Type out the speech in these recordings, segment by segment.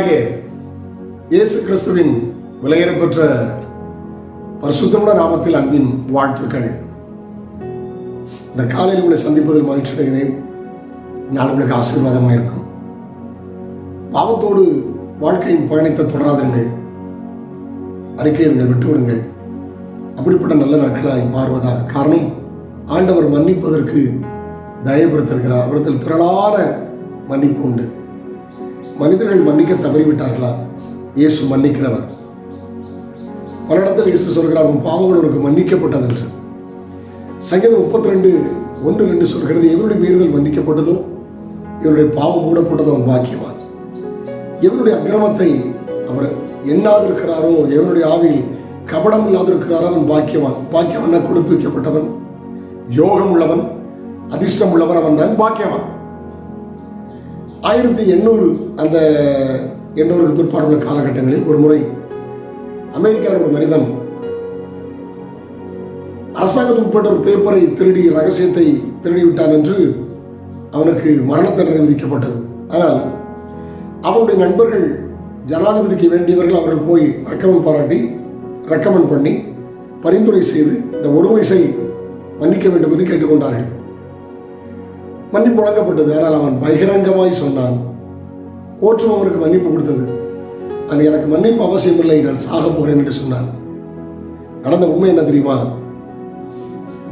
இயேசு கிறிஸ்துவின் விலையேறப்பெற்ற பரிசுத்தமுள்ள நாமத்தில் அன்பின் வாழ்த்துக்கள். இந்த காலையில் உங்களை சந்திப்பதில் மகிழ்ச்சி அடைகிறேன். நான் உங்களுக்கு ஆசீர்வாதமாக இருக்கும். பாவத்தோடு வாழ்க்கையின் பயணத்தை தொடராதிருங்கள். அறிக்கையிடுங்கள் விட்டுவிடுங்கள். அப்படிப்பட்ட நல்ல நாட்களாய் மாறுவதாக காரணம் ஆண்டவர் மன்னிப்பதற்கு தயப்படுத்திருக்கிறார் அவரத்தில் திரளான மன்னிப்பு உண்டு. மனிதர்கள் மன்னிக்க தவறிவிட்டார்களா? இயேசு மன்னிக்கிறவர். பல இடத்தில் இயேசு சொல்கிறார் உன் பாவங்கள் உனக்கு மன்னிக்கப்பட்டது என்று சங்கீதம் முப்பத்தி ரெண்டு ஒன்று ரெண்டு சொல்கிறது எவருடைய மீறுதல் மன்னிக்கப்பட்டதோ இவருடைய பாவம் மூடப்பட்டதோ அவன் பாக்கியவான். எவருடைய அக்கிரமத்தை அவர் எண்ணாதிருக்கிறாரோ எவருடைய ஆவியில் கபடம் இல்லாதிருக்கிறாரோ அவன் பாக்கியவான். பாக்கியவன் கொடுத்து வைக்கப்பட்டவன் யோகம் உள்ளவன் அதிர்ஷ்டம் உள்ளவன் அவன் தான் பாக்கியவான் ஆயிரத்தி எண்ணூறு அந்த எண்ணூறுக்கு பிற்பாடுள்ள காலகட்டங்களில் ஒரு முறை அமெரிக்காவில் ஒரு மனிதன் அரசாங்கத்துக்கு உட்பட்ட ஒரு பேப்பரை திருடி ரகசியத்தை திருடிவிட்டான் என்று அவனுக்கு மரண தண்டனை விதிக்கப்பட்டது. ஆனால் அவனுடைய நண்பர்கள் ஜனாதிபதிக்கு வேண்டியவர்கள் அவர்கள் போய் ரெக்கமெண்ட் பாராட்டி ரெக்கமெண்ட் பண்ணி பரிந்துரை செய்து இந்த ஒரு வயசை மன்னிக்க வேண்டும் என்று கேட்டுக்கொண்டார்கள். மன்னிப்பு வழங்கப்பட்டது. ஆனால் அவன் பகிரங்கமாய் சொன்னான். ஓற்றும் அவனுக்கு மன்னிப்பு கொடுத்தது. அது எனக்கு மன்னிப்பு அவசியம் இல்லை நான் சாக போறேன் என்று சொன்னான். நடந்த உண்மை என்ன தெரியுமா?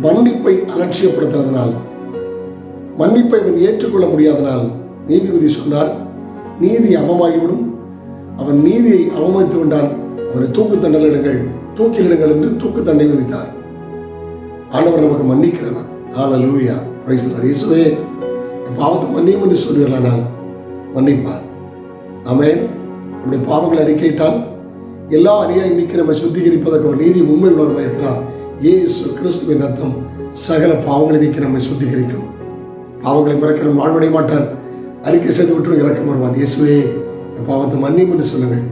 மன்னிப்பை அலட்சியப்படுத்துறதுனால் மன்னிப்பை அவன் ஏற்றுக்கொள்ள முடியாதனால் நீதிபதி சொன்னார் நீதி அவமாகிவிடும். அவன் நீதியை அவமதித்து விட்டான். அவரை தூக்கு தண்டலிடுங்கள் தூக்கிலிடுங்கள் என்று தூக்கு தண்டை விதித்தார். ஆண்டவர் நமக்கு மன்னிக்கிறவர். லூயா பிரைஸ் இயேசுவே. பாவத்தை மன்னியும் என்று சொல்வீர்களானால் மன்னிப்பார். ஆமென். நம்முடைய பாவங்களை அறிக்கையிட்டால் எல்லா அநியாயம் நீக்கி நம்மை சுத்திகரிப்பதற்கு ஒரு நீதி உண்மை உணர்வாக இருக்கிறார். ஏசு கிறிஸ்துவின் ரத்தம் சகல பாவங்களை நீக்கி நம்மை சுத்திகரிக்கும். பாவங்களை பிறக்கிற வாழ்வடைய மாட்டார். அறிக்கை செய்து விட்டு இறக்கம் வருவார். இயேசுவே என் பாவத்தை மன்னியும் என்று சொல்லுங்கள்.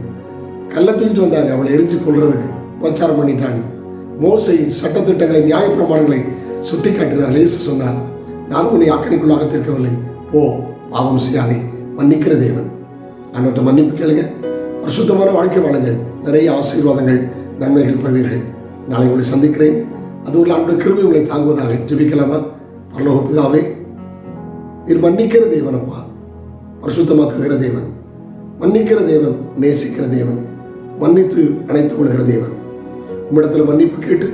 கல்லை தூக்கிட்டு வந்தாங்க அவளை எரிஞ்சு கொள்றதுக்கு பிரச்சாரம் பண்ணிட்டாங்க. மோசை சட்டத்திட்டங்களை நியாயப்பிரமாணங்களை சுட்டி காட்டினார் இயேசு சொன்னார் நான் உன்னை அக்கறைக்குள்ளாக தீர்க்கவில்லை. போ பாவம் செய்யாதே. மன்னிக்கிற தேவன். அன்னோட்ட மன்னிப்பு கேளுங்க. பரிசுத்தமான வாழ்க்கை வாழுங்கள். நிறைய ஆசீர்வாதங்கள் நன்மைகள் பெறுவீர்கள். நாளை உங்களை சந்திக்கிறேன். அது உள்ள அன்பு கிருமி உங்களை தாங்குவதாக ஜெபிக்கலாமா? பரலோக பிதாவே நீர் மன்னிக்கிற தேவனப்பா பரிசுத்தமாக்குகிற தேவன். மன்னிக்கிற தேவன் நேசிக்கிற தேவன். மன்னித்து அணைத்துக் கொள்கிற தேவன். உம்மிடத்தில் மன்னிப்பு கேட்டு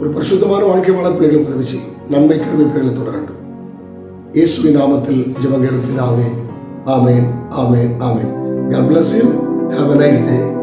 ஒரு பரிசுத்தமான வாழ்க்கை வாழ பிள்ளைகளை உதவி செய்யும். நன்மை கருமை பிள்ளைகளை தொடரட்டும். இயேசுவி நாமத்தில் ஜெபங்கள் பிதாவே ஆமேன் ஆமேன் ஆமேன் God bless you. Have a nice day.